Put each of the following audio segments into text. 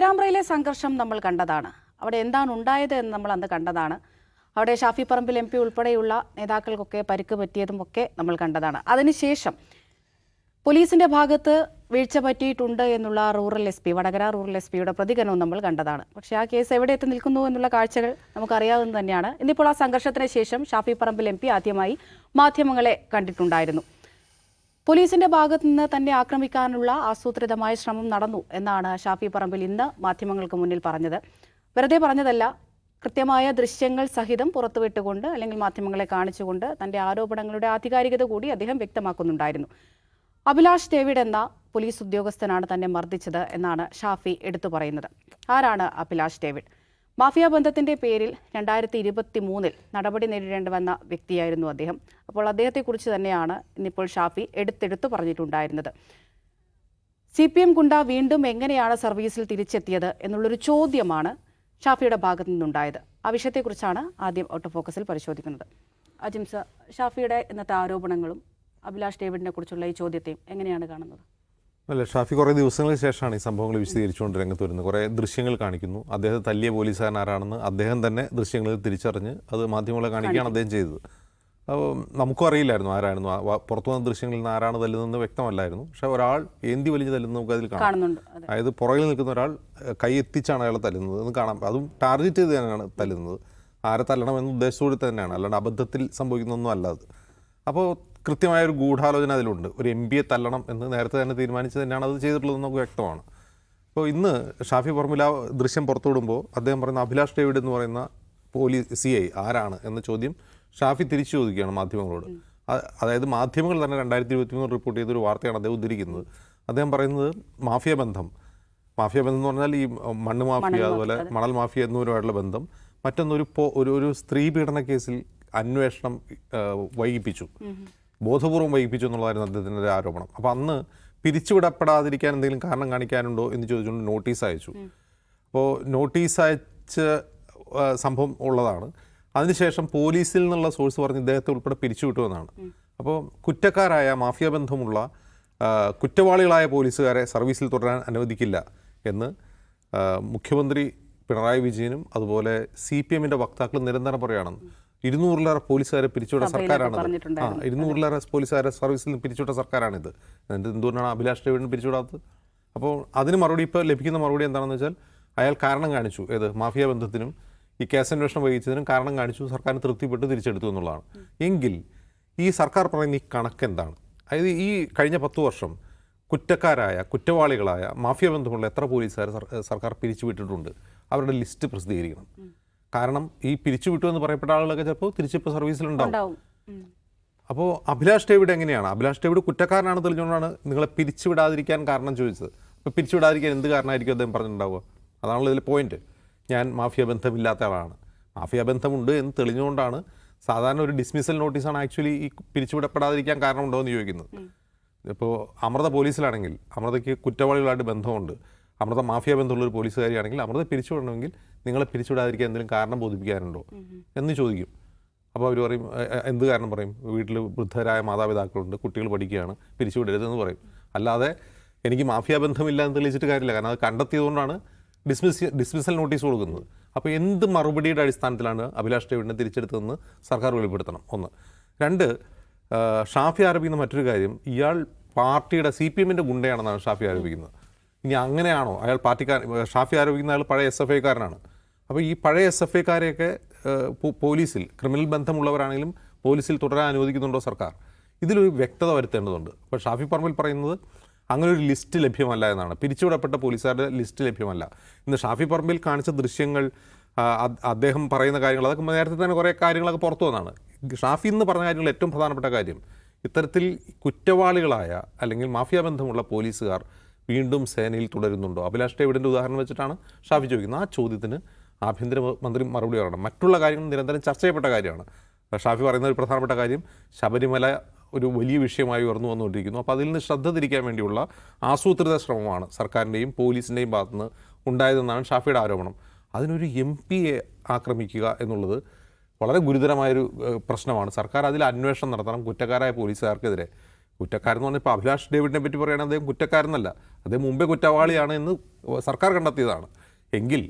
പേരാമ്പ്രയിലെ സംഘർഷം നമ്മൾ കണ്ടതാണ്. അവിടെ എന്താണ് ഉണ്ടായത് എന്ന് നമ്മൾ അന്ന് കണ്ടതാണ്. അവിടെ ഷാഫി പറമ്പിൽ എം പി ഉൾപ്പെടെയുള്ള നേതാക്കൾക്കൊക്കെ പരിക്ക് പറ്റിയതും ഒക്കെ നമ്മൾ കണ്ടതാണ്. അതിനുശേഷം പോലീസിന്റെ ഭാഗത്ത് വീഴ്ച പറ്റിയിട്ടുണ്ട് എന്നുള്ള rural S P Vadakara rural S പിയുടെ പ്രതികരണവും നമ്മൾ കണ്ടതാണ്. പക്ഷേ ആ കേസ് എവിടെ എത്തി നിൽക്കുന്നു എന്നുള്ള കാഴ്ചകൾ നമുക്കറിയാവുന്നത് തന്നെയാണ് ഇന്നിപ്പോൾ ആ സംഘർഷത്തിന് ശേഷം ഷാഫി പറമ്പിൽ എം പി ആദ്യമായി മാധ്യമങ്ങളെ കണ്ടിട്ടുണ്ടായിരുന്നു. പോലീസിന്റെ ഭാഗത്തു നിന്ന് തന്നെ ആക്രമിക്കാനുള്ള ആസൂത്രിതമായ ശ്രമം നടന്നു എന്നാണ് ഷാഫി പറമ്പിൽ ഇന്ന് മാധ്യമങ്ങൾക്ക് മുന്നിൽ പറഞ്ഞത്. വെറുതെ പറഞ്ഞതല്ല കൃത്യമായ ദൃശ്യങ്ങൾ സഹിതം പുറത്തുവിട്ടുകൊണ്ട് അല്ലെങ്കിൽ മാധ്യമങ്ങളെ കാണിച്ചുകൊണ്ട് തന്റെ ആരോപണങ്ങളുടെ ആധികാരികത കൂടി അദ്ദേഹം വ്യക്തമാക്കുന്നുണ്ടായിരുന്നു. അഭിലാഷ് ഡേവിഡ് എന്ന പോലീസ് ഉദ്യോഗസ്ഥനാണ് തന്നെ മർദ്ദിച്ചത് എന്നാണ് ഷാഫി എടുത്തു പറയുന്നത്. ആരാണ് അഭിലാഷ് ഡേവിഡ്? മാഫിയ ബന്ധത്തിന്റെ പേരിൽ രണ്ടായിരത്തി ഇരുപത്തി മൂന്നിൽ നടപടി നേരിടേണ്ടി വന്ന വ്യക്തിയായിരുന്നു അദ്ദേഹം. അപ്പോൾ അദ്ദേഹത്തെക്കുറിച്ച് തന്നെയാണ് ഇന്നിപ്പോൾ ഷാഫി എടുത്തെടുത്തു പറഞ്ഞിട്ടുണ്ടായിരുന്നത്. സി പി എം ഗുണ്ട വീണ്ടും എങ്ങനെയാണ് സർവീസിൽ തിരിച്ചെത്തിയത് എന്നുള്ളൊരു ചോദ്യമാണ് ഷാഫിയുടെ ഭാഗത്തു നിന്നുണ്ടായത്. ആ വിഷയത്തെക്കുറിച്ചാണ് ആദ്യം ഔട്ട് ഫോക്കസിൽ പരിശോധിക്കുന്നത് അജിംസ ഷാഫിയുടെ ഇന്നത്തെ ആരോപണങ്ങളും അഭിലാഷ് ഡേവിഡിനെ കുറിച്ചുള്ള ഈ ചോദ്യത്തെയും എങ്ങനെയാണ് കാണുന്നത്? അല്ല ഷാഫി കുറേ ദിവസങ്ങൾക്ക് ശേഷമാണ് ഈ സംഭവങ്ങൾ വിശദീകരിച്ചുകൊണ്ട് രംഗത്ത് വരുന്നത്. കുറേ ദൃശ്യങ്ങൾ കാണിക്കുന്നു. അദ്ദേഹം തല്ലിയ പോലീസുകാരൻ ആരാണെന്ന് അദ്ദേഹം തന്നെ ദൃശ്യങ്ങളിൽ തിരിച്ചറിഞ്ഞ് അത് മാധ്യമങ്ങളെ കാണിക്കുകയാണ് അദ്ദേഹം ചെയ്തത്. അപ്പോൾ നമുക്കും അറിയില്ലായിരുന്നു ആരായിരുന്നു. പുറത്തു വന്ന ദൃശ്യങ്ങളിൽ നിന്ന് ആരാണ് തല്ലുന്നതെന്ന് വ്യക്തമല്ലായിരുന്നു. പക്ഷെ ഒരാൾ ഏന്തി വലിഞ്ഞ് തല്ലുന്നത് നമുക്ക് അതിൽ കാണാം. അതായത് പുറകിൽ നിൽക്കുന്ന ഒരാൾ കൈ എത്തിച്ചാണ് അയാളെ തല്ലുന്നത് എന്ന് കാണാം. അതും ടാർഗറ്റ് ചെയ്ത് തന്നെയാണ് തല്ലുന്നത്. ആരെ തല്ലണം എന്ന ഉദ്ദേശത്തോടെ തന്നെയാണ്. അല്ലാണ്ട് അബദ്ധത്തിൽ സംഭവിക്കുന്നൊന്നും അല്ല അത്. അപ്പോൾ കൃത്യമായ ഒരു ഗൂഢാലോചന അതിലുണ്ട്. ഒരു എം പിയെ തല്ലണം എന്ന് നേരത്തെ തന്നെ തീരുമാനിച്ച് തന്നെയാണ് അത് ചെയ്തിട്ടുള്ളത് നമുക്ക് വ്യക്തമാണ്. അപ്പോൾ ഇന്ന് ഷാഫി ഫോർമുല ദൃശ്യം പുറത്തുവിടുമ്പോൾ അദ്ദേഹം പറയുന്ന അഭിലാഷ് ഡേവിഡ് എന്ന് പറയുന്ന പോലീസ് സി ഐ ആരാണ് എന്ന ചോദ്യം ഷാഫി തിരിച്ചു ചോദിക്കുകയാണ് മാധ്യമങ്ങളോട്. അതായത് മാധ്യമങ്ങൾ തന്നെ രണ്ടായിരത്തി ഇരുപത്തി മൂന്ന് റിപ്പോർട്ട് ചെയ്തൊരു വാർത്തയാണ് അദ്ദേഹം ഉദ്ധരിക്കുന്നത്. അദ്ദേഹം പറയുന്നത് മാഫിയ ബന്ധം. മാഫിയ ബന്ധം എന്ന് പറഞ്ഞാൽ ഈ മണ്ണ് മാഫിയ അതുപോലെ മണൽ മാഫിയ എന്നിവരുമായിട്ടുള്ള ബന്ധം. മറ്റൊന്നൊരു ഒരു ഒരു സ്ത്രീ പീഡന കേസിൽ അന്വേഷണം വൈകിപ്പിച്ചു. ബോധപൂർവം വൈകിപ്പിച്ചു എന്നുള്ളതായിരുന്നു അദ്ദേഹത്തിന്റെ ഒരു ആരോപണം. അപ്പോൾ അന്ന് പിരിച്ചുവിടപ്പെടാതിരിക്കാൻ എന്തെങ്കിലും കാരണം കാണിക്കാനുണ്ടോ എന്ന് ചോദിച്ചുകൊണ്ട് നോട്ടീസ് അയച്ചു. അപ്പോൾ നോട്ടീസ് അയച്ച സംഭവം ഉള്ളതാണ്. അതിനുശേഷം പോലീസിൽ നിന്നുള്ള സോഴ്സ് പറഞ്ഞ് ഇദ്ദേഹത്തെ ഉൾപ്പെടെ പിരിച്ചുവിട്ടുവെന്നാണ് അപ്പോൾ കുറ്റക്കാരായ മാഫിയ ബന്ധമുള്ള കുറ്റവാളികളായ പോലീസുകാരെ സർവീസിൽ തുടരാൻ അനുവദിക്കില്ല എന്ന് മുഖ്യമന്ത്രി പിണറായി വിജയനും അതുപോലെ സി പി എമ്മിന്റെ വക്താക്കൾ നിരന്തരം പറയുകയാണെന്ന്. ഇരുന്നൂറിലേറെ പോലീസുകാരെ പിരിച്ചുവിട്ട സർക്കാരാണ് ആ. ഇരുന്നൂറിലേറെ പോലീസുകാരെ സർവീസിൽ നിന്ന് പിരിച്ചുവിട്ട സർക്കാരാണിത്. എന്തുകൊണ്ടാണ് അഭിലാഷ് ഡേവിഡിന് പിരിച്ചുവിടാത്തത്? അപ്പോൾ അതിന് മറുപടി ഇപ്പോൾ ലഭിക്കുന്ന മറുപടി എന്താണെന്ന് വെച്ചാൽ അയാൾ കാരണം കാണിച്ചു. ഏത്? മാഫിയ ബന്ധത്തിനും ഈ കേസ് അന്വേഷണം വഹിച്ചതിനും കാരണം കാണിച്ചു. സർക്കാരിന് തൃപ്തിപ്പെട്ട് തിരിച്ചെടുത്തു എന്നുള്ളതാണ്. എങ്കിൽ ഈ സർക്കാർ പറയുന്ന ഈ കണക്ക് എന്താണ്? അതായത് ഈ കഴിഞ്ഞ പത്ത് വർഷം കുറ്റക്കാരായ കുറ്റവാളികളായ മാഫിയ ബന്ധമുള്ള എത്ര പോലീസുകാർ സർ- സർക്കാർ പിരിച്ചുവിട്ടിട്ടുണ്ട്? അവരുടെ ലിസ്റ്റ് പ്രസിദ്ധീകരിക്കണം. കാരണം ഈ പിരിച്ചുവിട്ടു എന്ന് പറയപ്പെട്ട ആളുകളൊക്കെ ചിലപ്പോൾ തിരിച്ചിപ്പോൾ സർവീസിലുണ്ടാവും. അപ്പോൾ അഭിലാഷ് ഡേവിഡ് എങ്ങനെയാണ്? അഭിലാഷ് ഡേവിഡ് കുറ്റക്കാരനാണ് തെളിഞ്ഞുകൊണ്ടാണ് നിങ്ങളെ പിരിച്ചുവിടാതിരിക്കാൻ കാരണം ചോദിച്ചത്. അപ്പോൾ പിരിച്ചുവിടാതിരിക്കാൻ എന്ത് കാരണമായിരിക്കും അദ്ദേഹം പറഞ്ഞിട്ടുണ്ടാവുക? അതാണല്ലോ ഇതിൽ പോയിന്റ് ഞാൻ മാഫിയ ബന്ധമില്ലാത്ത ആളാണ്. മാഫിയ ബന്ധമുണ്ട് എന്ന് തെളിഞ്ഞുകൊണ്ടാണ് സാധാരണ ഒരു ഡിസ്മിസൽ നോട്ടീസാണ് ആക്ച്വലി ഈ പിരിച്ചുവിടപ്പെടാതിരിക്കാൻ കാരണമുണ്ടോ എന്ന് ചോദിക്കുന്നത്. ഇപ്പോൾ അമൃത പോലീസിലാണെങ്കിൽ അമൃതയ്ക്ക് കുറ്റവാളികളായിട്ട് ബന്ധമുണ്ട്. അമൃത മാഫിയ ബന്ധമുള്ള ഒരു പോലീസുകാരിയാണെങ്കിൽ അമൃത പിരിച്ചുവിടണമെങ്കിൽ നിങ്ങളെ പിരിച്ചുവിടാതിരിക്കാൻ എന്തെങ്കിലും കാരണം ബോധിപ്പിക്കാനുണ്ടോ? എന്ന് ചോദിക്കും. അപ്പോൾ അവർ പറയും "എ- എ- എന്ത് കാരണം പറയും? വീട്ടിൽ വൃദ്ധരായ മാതാപിതാക്കളുണ്ട് കുട്ടികൾ പഠിക്കുകയാണ് പിരിച്ചുവിടരുതെന്ന് പറയും. അല്ലാതെ എനിക്ക് മാഫിയ ബന്ധമില്ല എന്ന് തെളിയിച്ചിട്ട് കാര്യമില്ല. കാരണം അത് കണ്ടെത്തിയതുകൊണ്ടാണ് ഡിസ്മിസ് ഡിസ്മിസൽ നോട്ടീസ് കൊടുക്കുന്നത്. അപ്പോൾ എന്ത് മറുപടിയുടെ അടിസ്ഥാനത്തിലാണ് അഭിലാഷ് ഡേവിഡിനെ തിരിച്ചെടുത്തതെന്ന് സർക്കാർ വെളിപ്പെടുത്തണം. ഒന്ന്. രണ്ട് ഷാഫി ആരോപിക്കുന്ന മറ്റൊരു കാര്യം ഇയാൾ പാർട്ടിയുടെ സി പി എമ്മിന്റെ ഗുണ്ടയാണെന്നാണ് ഷാഫി ആരോപിക്കുന്നത്. ഇനി അങ്ങനെയാണോ? അയാൾ പാർട്ടിക്കാർ ഷാഫി ആരോപിക്കുന്ന അയാൾ പഴയ എസ് എഫ് ഐക്കാരനാണ്. അപ്പോൾ ഈ പഴയ എസ് എഫ് ഐക്കാരെയൊക്കെ പോലീസിൽ ക്രിമിനൽ ബന്ധമുള്ളവരാണെങ്കിലും പോലീസിൽ തുടരാൻ അനുവദിക്കുന്നുണ്ടോ സർക്കാർ? ഇതിലൊരു വ്യക്തത വരുത്തേണ്ടതുണ്ട്. അപ്പോൾ ഷാഫി പറമ്പിൽ പറയുന്നത് അങ്ങനെ ഒരു ലിസ്റ്റ് ലഭ്യമല്ല എന്നാണ്. പിരിച്ചുവിടപ്പെട്ട പോലീസുകാരുടെ ലിസ്റ്റ് ലഭ്യമല്ല. ഇന്ന് ഷാഫി പറമ്പിൽ കാണിച്ച ദൃശ്യങ്ങൾ അദ്ദേഹം പറയുന്ന കാര്യങ്ങൾ അതൊക്കെ നേരത്തെ തന്നെ കുറേ കാര്യങ്ങളൊക്കെ പുറത്തു വന്നതാണ് ഷാഫി എന്ന് പറഞ്ഞ കാര്യങ്ങൾ ഏറ്റവും പ്രധാനപ്പെട്ട കാര്യം ഇത്തരത്തിൽ കുറ്റവാളികളായ അല്ലെങ്കിൽ മാഫിയ ബന്ധമുള്ള പോലീസുകാർ വീണ്ടും സേനയിൽ തുടരുന്നുണ്ടോ? അഭിലാഷ് ഡേവിഡിന്റെ ഉദാഹരണം വെച്ചിട്ടാണ് ഷാഫി ചോദിക്കുന്നത്. ആ ചോദ്യത്തിന് ആഭ്യന്തരമന്ത്രി മറുപടി പറയണം മറ്റുള്ള കാര്യങ്ങൾ നിരന്തരം ചർച്ച ചെയ്യപ്പെട്ട കാര്യമാണ്. ഷാഫി പറയുന്ന ഒരു പ്രധാനപ്പെട്ട കാര്യം ശബരിമല ഒരു വലിയ വിഷയമായി ഉയർന്നു വന്നുകൊണ്ടിരിക്കുന്നു. അപ്പോൾ അതിൽ നിന്ന് ശ്രദ്ധ തിരിക്കാൻ വേണ്ടിയുള്ള ആസൂത്രിത ശ്രമമാണ് സർക്കാരിന്റെയും പോലീസിന്റെയും ഭാഗത്തുനിന്ന് ഉണ്ടായതെന്നാണ് ഷാഫിയുടെ ആരോപണം. അതിനൊരു എം പിയെ ആക്രമിക്കുക എന്നുള്ളത് വളരെ ഗുരുതരമായൊരു പ്രശ്നമാണ്. സർക്കാർ അതിൽ അന്വേഷണം നടത്തണം കുറ്റക്കാരായ പോലീസുകാർക്കെതിരെ. കുറ്റക്കാരെന്ന് പറഞ്ഞാൽ ഇപ്പോൾ അഭിലാഷ് ഡേവിഡിനെ പറ്റി പറയുകയാണെങ്കിൽ അദ്ദേഹം കുറ്റക്കാരനല്ല അദ്ദേഹം മുമ്പേ കുറ്റവാളിയാണ് എന്ന് സർക്കാർ കണ്ടെത്തിയതാണ്. എങ്കിൽ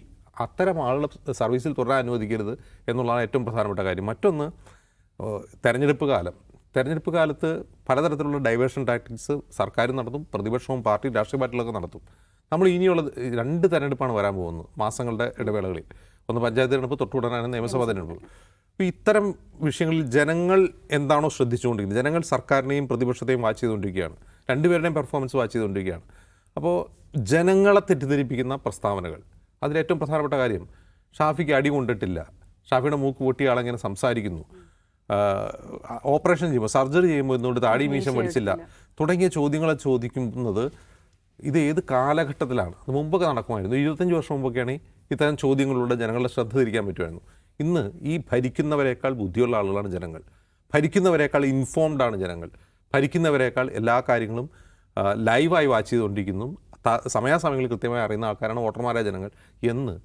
അത്തരം ആളുകളെ സർവീസിൽ തുടരാൻ അനുവദിക്കരുത് എന്നുള്ളതാണ് ഏറ്റവും പ്രധാനപ്പെട്ട കാര്യം. മറ്റൊന്ന് തെരഞ്ഞെടുപ്പ് കാലം. തെരഞ്ഞെടുപ്പ് കാലത്ത് പലതരത്തിലുള്ള ഡൈവേർഷൻ ടാക്ടിക്സ് സർക്കാരും നടത്തും പ്രതിപക്ഷവും പാർട്ടി രാഷ്ട്രീയ പാർട്ടികളൊക്കെ നടത്തും. നമ്മൾ ഇനിയുള്ള രണ്ട് തെരഞ്ഞെടുപ്പാണ് വരാൻ പോകുന്നത് മാസങ്ങളുടെ ഇടവേളകളിൽ. ഒന്ന് പഞ്ചായത്ത് തെരഞ്ഞെടുപ്പ് തൊട്ടുടനാണ് നിയമസഭാ തെരഞ്ഞെടുപ്പ്. അപ്പോൾ ഇത്തരം വിഷയങ്ങളിൽ ജനങ്ങൾ എന്താണോ ശ്രദ്ധിച്ചുകൊണ്ടിരിക്കുന്നത്? ജനങ്ങൾ സർക്കാരിനെയും പ്രതിപക്ഷത്തെയും വാച്ച് ചെയ്തുകൊണ്ടിരിക്കുകയാണ്. രണ്ടുപേരുടെയും പെർഫോമൻസ് വാച്ച് ചെയ്തുകൊണ്ടിരിക്കുകയാണ്. അപ്പോൾ ജനങ്ങളെ തെറ്റിദ്ധരിപ്പിക്കുന്ന പ്രസ്താവനകൾ. അതിലേറ്റവും പ്രധാനപ്പെട്ട കാര്യം ഷാഫിക്ക് അടി കൊണ്ടിട്ടില്ല. ഷാഫിയുടെ മൂക്ക് പൊട്ടിയ ആളെങ്ങനെ സംസാരിക്കുന്നു. ഓപ്പറേഷൻ ചെയ്യുമ്പോൾ സർജറി ചെയ്യുമ്പോൾ എന്തുകൊണ്ട് താടി മീശം പഠിച്ചില്ല. തുടങ്ങിയ ചോദ്യങ്ങളെ ചോദിക്കുന്നത് ഇത് ഏത് കാലഘട്ടത്തിലാണ്? അത് മുമ്പൊക്കെ നടക്കുമായിരുന്നു. ഇരുപത്തഞ്ച് വർഷം മുമ്പൊക്കെയാണ് ഇത്തരം ചോദ്യങ്ങളിലൂടെ ജനങ്ങളുടെ ശ്രദ്ധ തിരിക്കാൻ പറ്റുമായിരുന്നു. ഇന്ന് ഈ ഭരിക്കുന്നവരെക്കാൾ ബുദ്ധിയുള്ള ആളുകളാണ് ജനങ്ങൾ. ഭരിക്കുന്നവരെക്കാൾ ഇൻഫോംഡ് ആണ് ജനങ്ങൾ. ഭരിക്കുന്നവരെക്കാൾ എല്ലാ കാര്യങ്ങളും ലൈവായി വാച്ച് ചെയ്തുകൊണ്ടിരിക്കുന്നു. സമയാസമയങ്ങളിൽ കൃത്യമായി അറിയുന്ന ആൾക്കാരാണ് വോട്ടർമാരായ ജനങ്ങൾ എന്ന്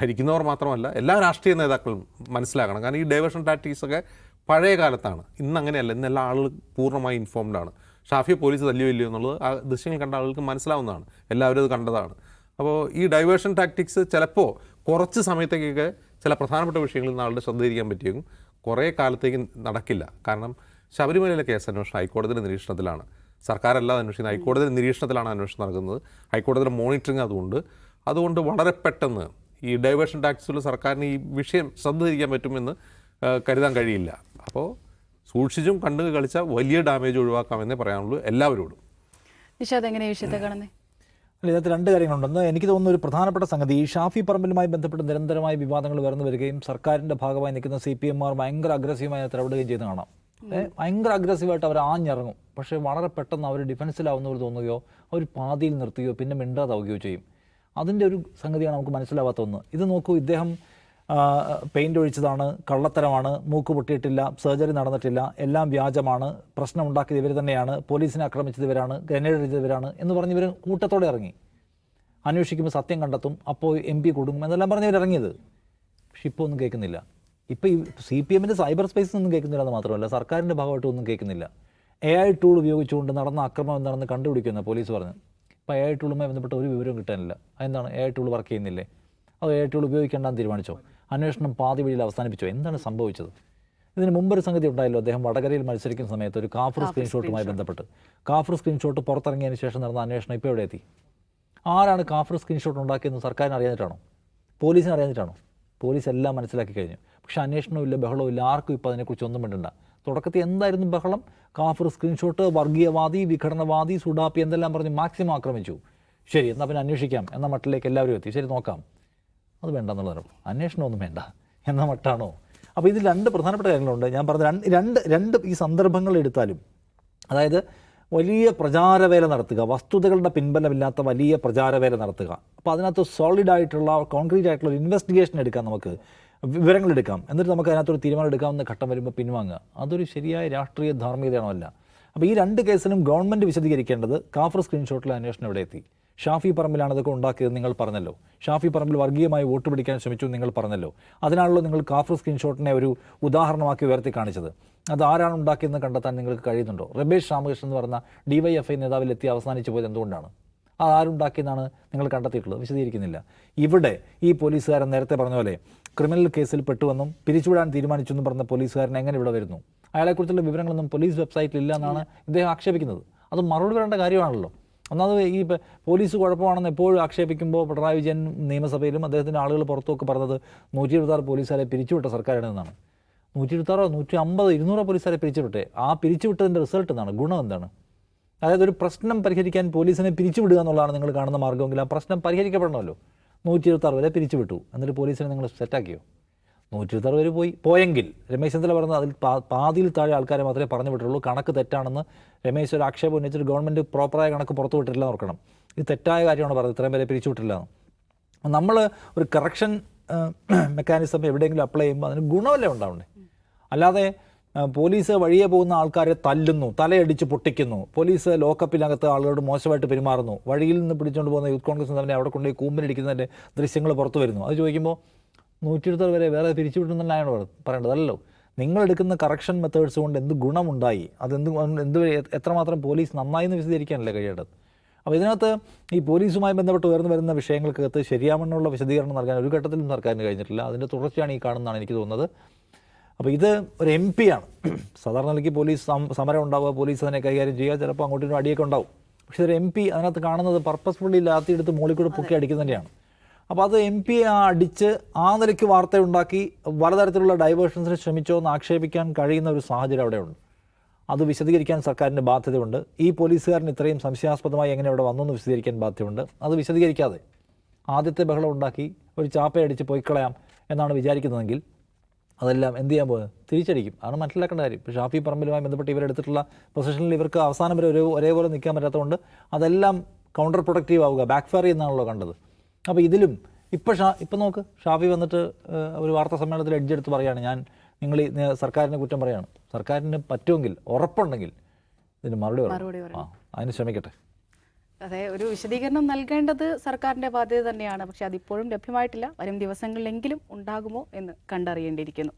ഭരിക്കുന്നവർ മാത്രമല്ല എല്ലാ രാഷ്ട്രീയ നേതാക്കളും മനസ്സിലാക്കണം. കാരണം ഈ ഡൈവേഷൻ ടാക്ടീസ് ഒക്കെ പഴയ കാലത്താണ്. ഇന്ന് അങ്ങനെയല്ല. ഇന്ന് എല്ലാ ആളുകൾ പൂർണമായി ഇൻഫോംഡ് ആണ്. ഷാഫിയെ പോലീസ് തല്ലിയോ ഇല്ലയോ എന്നുള്ളത് ആ ദൃശ്യങ്ങൾ കണ്ട ആളുകൾക്ക് മനസ്സിലാവുന്നതാണ്. എല്ലാവരും അത് കണ്ടതാണ്. അപ്പോൾ ഈ ഡൈവേർഷൻ ടാക്ടിക്സ് ചിലപ്പോൾ കുറച്ച് സമയത്തേക്കൊക്കെ ചില പ്രധാനപ്പെട്ട വിഷയങ്ങളിൽ ആളുടെ ശ്രദ്ധ തിരിക്കാൻ പറ്റിയേക്കും. കുറേ കാലത്തേക്ക് നടക്കില്ല. കാരണം ശബരിമലയിലെ കേസ് അന്വേഷണം ഹൈക്കോടതിയുടെ നിരീക്ഷണത്തിലാണ്. സർക്കാരല്ലാതെ അന്വേഷിക്കുന്നത് ഹൈക്കോടതിയുടെ നിരീക്ഷണത്തിലാണ് അന്വേഷണം നടക്കുന്നത്. ഹൈക്കോടതിയുടെ മോണിറ്ററിങ് അതുകൊണ്ട്. അതുകൊണ്ട് വളരെ പെട്ടെന്ന് ഈ ഡൈവേർഷൻ ടാക്സിൽ സർക്കാരിന് ഈ വിഷയം ശ്രദ്ധ തിരിക്കാൻ പറ്റുമെന്ന് കരുതാൻ കഴിയില്ല. അപ്പോൾ സൂക്ഷിച്ചും കണ്ടു കളിച്ചാൽ വലിയ ഡാമേജ് ഒഴിവാക്കാമെന്നേ പറയാനുള്ളൂ എല്ലാവരോടും. നിഷാദ് എങ്ങനെ ഈ വിഷയത്തെ കാണുന്നത് ഇതിനകത്ത് രണ്ട് കാര്യങ്ങളുണ്ട്. ഒന്ന് എനിക്ക് തോന്നുന്ന ഒരു പ്രധാനപ്പെട്ട സംഗതി ഈ ഷാഫി പറമ്പിലുമായി ബന്ധപ്പെട്ട് നിരന്തരമായ വിവാദങ്ങൾ വരുന്നു വരികയും സർക്കാരിന്റെ ഭാഗമായി നിൽക്കുന്ന സി പി എംമാർ ഭയങ്കര അഗ്രസീവമായി ഇടപെടുകയും ചെയ്ത് കാണാം. ഭയങ്കര അഗ്രസീവായിട്ട് അവർ ആഞ്ഞിറങ്ങും. പക്ഷേ വളരെ പെട്ടെന്ന് അവർ ഡിഫൻസിലാവുന്ന പോലെ തോന്നുകയോ അവർ പാതിയിൽ നിർത്തുകയോ പിന്നെ മിണ്ടാതാവുകയോ ചെയ്യും. അതിന്റെ ഒരു സംഗതിയാണ് നമുക്ക് മനസ്സിലാവാത്ത ഒന്ന്. ഇത് നോക്കൂ ഇദ്ദേഹം പെയിന്റ് ഒഴിച്ചതാണ് കള്ളത്തരമാണ് മൂക്ക് പൊട്ടിയിട്ടില്ല സർജറി നടന്നിട്ടില്ല എല്ലാം വ്യാജമാണ് പ്രശ്നം ഉണ്ടാക്കിയത് ഇവർ തന്നെയാണ് പോലീസിനെ ആക്രമിച്ചത് ഇവരാണ് ഗ്രനേഡ് അടിച്ചത് ഇവരാണ് എന്ന് പറഞ്ഞ് ഇവർ കൂട്ടത്തോടെ ഇറങ്ങി. അന്വേഷിക്കുമ്പോൾ സത്യം കണ്ടെത്തും അപ്പോൾ എം പി കൊടുക്കും എന്നെല്ലാം പറഞ്ഞ് ഇവർ ഇറങ്ങിയത്. പക്ഷെ ഇപ്പോൾ ഒന്നും കേൾക്കുന്നില്ല. ഇപ്പോൾ ഈ സി പി എമ്മിന്റെ സൈബർ സ്പേസിൽ ഒന്നും കേൾക്കുന്നില്ല എന്ന് മാത്രമല്ല സർക്കാരിന്റെ ഭാഗമായിട്ട് ഒന്നും കേൾക്കുന്നില്ല. എ ഐ ടൂൾ ഉപയോഗിച്ചുകൊണ്ട് നടന്ന അക്രമം എന്താണെന്ന് കണ്ടുപിടിക്കുന്ന പോലീസ് പറഞ്ഞു ഇപ്പോൾ എ ഐ ടൂളുമായി ബന്ധപ്പെട്ട ഒരു വിവരവും കിട്ടാനില്ല. അതെന്താണ്? എ ഐ ടൂൾ വർക്ക് ചെയ്യുന്നില്ലേ? അത് എ ഐ ടൂൾ ഉപയോഗിക്കേണ്ടെന്ന് തീരുമാനിച്ചോ? അന്വേഷണം പാതി വഴിയിൽ അവസാനിപ്പിച്ചു. എന്താണ് സംഭവിച്ചത്? ഇതിന് മുമ്പൊരു സംഗതി ഉണ്ടായല്ലോ. അദ്ദേഹം വടകരയിൽ മത്സരിക്കുന്ന സമയത്ത് ഒരു കാഫർ സ്ക്രീൻഷോട്ടുമായി ബന്ധപ്പെട്ട്. കാഫർ സ്ക്രീൻഷോട്ട് പുറത്തിറങ്ങിയതിന് ശേഷം നടന്ന അന്വേഷണം ഇപ്പോൾ എവിടെ എത്തി ആരാണ് കാഫർ സ്ക്രീൻഷോട്ട് ഉണ്ടാക്കിയെന്ന് സർക്കാരിന് അറിയാഞ്ഞിട്ടാണോ? പോലീസിന് അറിയാഞ്ഞിട്ടാണോ? പോലീസ് എല്ലാം മനസ്സിലാക്കി കഴിഞ്ഞു. പക്ഷേ അന്വേഷണവും ഇല്ല ബഹളവും ഇല്ല ആർക്കും ഇപ്പോൾ അതിനെക്കുറിച്ച് ഒന്നും വേണ്ട തുടക്കത്തിൽ എന്തായിരുന്നു ബഹളം? കാഫർ സ്ക്രീൻഷോട്ട് വർഗീയവാദി വിഘടനവാദി സുഡാപ്പി എന്തെല്ലാം പറഞ്ഞ് മാക്സിമം ആക്രമിച്ചു. ശരി എന്നാൽ പിന്നെ അന്വേഷിക്കാം. എന്ന മട്ടിലേക്ക് എല്ലാവരും എത്തി. ശരി നോക്കാം. അത് വേണ്ട എന്നുള്ളതാണ് അന്വേഷണമൊന്നും വേണ്ട എന്ന മട്ടാണോ? അപ്പോൾ ഇതിൽ രണ്ട് പ്രധാനപ്പെട്ട കാര്യങ്ങളുണ്ട്. ഞാൻ പറഞ്ഞ രണ്ട് രണ്ട് രണ്ട് ഈ സന്ദർഭങ്ങൾ എടുത്താലും അതായത് വലിയ പ്രചാരവേല നടത്തുക വസ്തുതകളുടെ പിൻബലമില്ലാത്ത വലിയ പ്രചാരവേല നടത്തുക. അപ്പോൾ അതിനകത്ത് സോളിഡ് ആയിട്ടുള്ള കോൺക്രീറ്റ് ആയിട്ടുള്ള ഒരു ഇൻവെസ്റ്റിഗേഷൻ എടുക്കാം നമുക്ക് വിവരങ്ങൾ എടുക്കാം. എന്നിട്ട് നമുക്ക് അതിനകത്തൊരു തീരുമാനം എടുക്കാവുന്ന ഘട്ടം വരുമ്പോൾ പിൻവാങ്ങുക. അതൊരു ശരിയായ രാഷ്ട്രീയ ധാർമ്മികതയാണോ അല്ല. അപ്പോൾ ഈ രണ്ട് കേസിലും ഗവൺമെന്റ് വിശദീകരിക്കേണ്ടത് കാഫർ സ്ക്രീൻഷോട്ടിലെ അന്വേഷണം എവിടെ എത്തി ഷാഫി പറമ്പിലാണ് ഇതൊക്കെ ഉണ്ടാക്കിയത് നിങ്ങൾ പറഞ്ഞല്ലോ. ഷാഫി പറമ്പിൽ വർഗീയമായി വോട്ട് പിടിക്കാൻ ശ്രമിച്ചു നിങ്ങൾ പറഞ്ഞല്ലോ. അതിനാണല്ലോ നിങ്ങൾ കാഫർ സ്ക്രീൻഷോട്ടിനെ ഒരു ഉദാഹരണമാക്കി ഉയർത്തി കാണിച്ചത്. അത് ആരാണ് ഉണ്ടാക്കിയതെന്ന് കണ്ടെത്താൻ നിങ്ങൾക്ക് കഴിയുന്നുണ്ടോ? രമേശ് രാമകൃഷ്ണൻ എന്ന് പറഞ്ഞ ഡിവൈഎഫ്ഐ നേതാവിലെത്തി അവസാനിച്ചു പോയത് എന്തുകൊണ്ടാണ്? അത് ആരുണ്ടാക്കിയെന്നാണ് നിങ്ങൾ കണ്ടെത്തിയിട്ടുള്ളത്? വിശദീകരിക്കുന്നില്ല. ഇവിടെ ഈ പോലീസുകാരൻ നേരത്തെ പറഞ്ഞ പോലെ ക്രിമിനൽ കേസിൽ പെട്ടുവെന്നും പിരിച്ചുവിടാൻ തീരുമാനിച്ചു എന്നും പറഞ്ഞ പോലീസുകാരൻ എങ്ങനെ ഇവിടെ വരുന്നു? അയാളെക്കുറിച്ചുള്ള വിവരങ്ങളൊന്നും പോലീസ് വെബ്സൈറ്റിൽ ഇല്ല എന്നാണ് ഇദ്ദേഹം ആക്ഷേപിക്കുന്നത്. അത് മറുപടി വരേണ്ട കാര്യമാണല്ലോ. ഒന്നാമത് ഈ പോലീസ് കുഴപ്പമാണെന്ന് എപ്പോഴും ആക്ഷേപിക്കുമ്പോൾ പിണറായി വിജയൻ നിയമസഭയിലും അദ്ദേഹത്തിന്റെ ആളുകൾ പുറത്തുമൊക്കെ പറഞ്ഞത് നൂറ്റി എഴുപത്താറ് പോലീസുകാരെ പിരിച്ചുവിട്ട സർക്കാരാണെന്നാണ് നൂറ്റി എഴുപത്താറോ നൂറ്റി അമ്പത് ഇരുന്നൂറോ പോലീസുകാരെ പിരിച്ചുവിട്ടെ? ആ പിരിച്ചുവിട്ടതിന്റെ റിസൾട്ട് എന്താണ്? ഗുണം എന്താണ്? അതായത് ഒരു പ്രശ്നം പരിഹരിക്കാൻ പോലീസിനെ പിരിച്ചുവിടുക എന്നുള്ളതാണ് നിങ്ങൾ കാണുന്ന മാർഗമെങ്കിൽ ആ പ്രശ്നം പരിഹരിക്കപ്പെടണമല്ലോ. നൂറ്റി ഇരുപത്താറ് വരെ പിരിച്ചുവിട്ടു. എന്നിട്ട് പോലീസിനെ നിങ്ങൾ സെറ്റാക്കിയോ? നൂറ്റി ഇരുപത്താറ് പേര് പോയി. പോയെങ്കിൽ രമേശ് ചെന്നിത്തല പറഞ്ഞത് അതിൽ പാതിയിൽ താഴെ ആൾക്കാരെ മാത്രമേ പറഞ്ഞു വിട്ടുള്ളൂ. കണക്ക് തെറ്റാണെന്ന് രമേശ് ഒരു ആക്ഷേപം ഉന്നയിച്ചിട്ട് ഗവൺമെന്റ് പ്രോപ്പറായ കണക്ക് പുറത്തു വിട്ടിട്ടില്ല ഓർക്കണം. ഇത് തെറ്റായ കാര്യമാണ് പറഞ്ഞത്. ഇത്രയും പേരെ പിരിച്ചുവിട്ടില്ല നമ്മൾ ഒരു കറക്ഷൻ മെക്കാനിസം എവിടെയെങ്കിലും അപ്ലൈ ചെയ്യുമ്പോൾ അതിന് ഗുണമല്ലേ ഉണ്ടാവണ്ടേ? അല്ലാതെ പോലീസ് വഴിയെ പോകുന്ന ആൾക്കാരെ തല്ലുന്നു തലയടിച്ച് പൊട്ടിക്കുന്നു പോലീസ് ലോക്കപ്പിനകത്ത് ആളുകളോട് മോശമായിട്ട് പെരുമാറുന്നു വഴിയിൽ നിന്ന് പിടിച്ചുകൊണ്ട് പോകുന്ന യൂത്ത് കോൺഗ്രസ് തന്നെ അവിടെ കൊണ്ടുപോയി കൂമ്പിനടിക്കുന്നതിന്റെ ദൃശ്യങ്ങൾ പുറത്തു വരുന്നു. അത് ചോദിക്കുമ്പോൾ നൂറ്റി ഇരുപത്തി വരെ വേറെ പിരിച്ചുവിടുന്നതിനാണ് പറയേണ്ടത് അല്ലല്ലോ നിങ്ങൾ എടുക്കുന്ന കറക്ഷൻ മെത്തേഡ്സ് കൊണ്ട് എന്ത് ഗുണമുണ്ടായി? അതെന്ത് എന്ത് എത്രമാത്രം പോലീസ് നന്നായി എന്ന് വിശദീകരിക്കാനല്ലേ കഴിയേണ്ടത്? അപ്പോൾ ഇതിനകത്ത് ഈ പോലീസുമായി ബന്ധപ്പെട്ട് ഉയർന്നു വരുന്ന വിഷയങ്ങൾക്കകത്ത് ശരിയാമെന്നുള്ള വിശദീകരണം നൽകാൻ ഒരു ഘട്ടത്തിലും സർക്കാരിന് കഴിഞ്ഞിട്ടില്ല. അതിന്റെ തുടർച്ചയാണ് ഈ കാണുന്നതാണ് എനിക്ക് തോന്നുന്നത്. അപ്പോൾ ഇത് ഒരു എം പി ആണ് സാധാരണ നിലയ്ക്ക് പോലീസ് സമരം ഉണ്ടാവുക പോലീസ് അതിനെ കൈകാര്യം ചെയ്യുക ചിലപ്പോൾ അങ്ങോട്ടും അടിയൊക്കെ ഉണ്ടാവും. പക്ഷേ ഒരു എം പി അതിനകത്ത് കാണുന്നത് പർപ്പസ്ഫുള്ളി ലാത്തി എടുത്ത് മോളിക്കൂടെ പൊക്കി അടിക്കുന്നതിന്റെയാണ് അപ്പോൾ അത് എം പി അടിച്ച് ആ നിലയ്ക്ക് വാർത്ത ഉണ്ടാക്കി പലതരത്തിലുള്ള ഡൈവേഷൻസിന് ശ്രമിച്ചോ എന്ന് ആക്ഷേപിക്കാൻ കഴിയുന്ന ഒരു സാഹചര്യം അവിടെയുണ്ട്. അത് വിശദീകരിക്കാൻ സർക്കാരിന്റെ ബാധ്യതയുണ്ട്. ഈ പോലീസുകാരൻ ഇത്രയും സംശയാസ്പദമായി എങ്ങനെ അവിടെ വന്നു എന്ന് വിശദീകരിക്കാൻ ബാധ്യതയുണ്ട്. അത് വിശദീകരിക്കാതെ ആദ്യത്തെ ബഹളം ഉണ്ടാക്കി ഒരു ചാപ്പയടിച്ച് പോയിക്കളയാം എന്നാണ് വിചാരിക്കുന്നതെങ്കിൽ അതെല്ലാം എന്ത് ചെയ്യാൻ പോകുന്നത് തിരിച്ചടിക്കും. അതാണ് മനസ്സിലാക്കേണ്ട കാര്യം. ഇപ്പോൾ ഷാഫി പറമ്പിലുമായി ബന്ധപ്പെട്ട് ഇവരെടുത്തിട്ടുള്ള പൊസിഷനിൽ ഇവർക്ക് അവസാനം വരെ ഒരേ ഒരേപോലെ നിൽക്കാൻ പറ്റാത്തതുകൊണ്ട് അതെല്ലാം കൗണ്ടർ പ്രൊഡക്റ്റീവ് ആവുക ബാക്ക് ഫയർ ചെയ്യുന്നതാണല്ലോ കണ്ടത്. അപ്പോൾ ഇതിലും ഇപ്പോൾ ഷാ ഇപ്പം നോക്ക് ഷാഫി വന്നിട്ട് ഒരു വാർത്താ സമ്മേളനത്തിൽ എഡ്ജെടുത്ത് പറയുകയാണ് ഞാൻ നിങ്ങൾ ഈ സർക്കാരിനെ കുറ്റം പറയുകയാണ് സർക്കാരിന് പറ്റുമെങ്കിൽ ഉറപ്പുണ്ടെങ്കിൽ ഇതിന് മറുപടി പറയും ആ അതിന് ശ്രമിക്കട്ടെ. അതെ ഒരു വിശദീകരണം നൽകേണ്ടത് സർക്കാരിന്റെ ബാധ്യത തന്നെയാണ്. പക്ഷെ അതിപ്പോഴും ലഭ്യമായിട്ടില്ല. വരും ദിവസങ്ങളിലെങ്കിലും ഉണ്ടാകുമോ എന്ന് കണ്ടറിയേണ്ടിയിരിക്കുന്നു.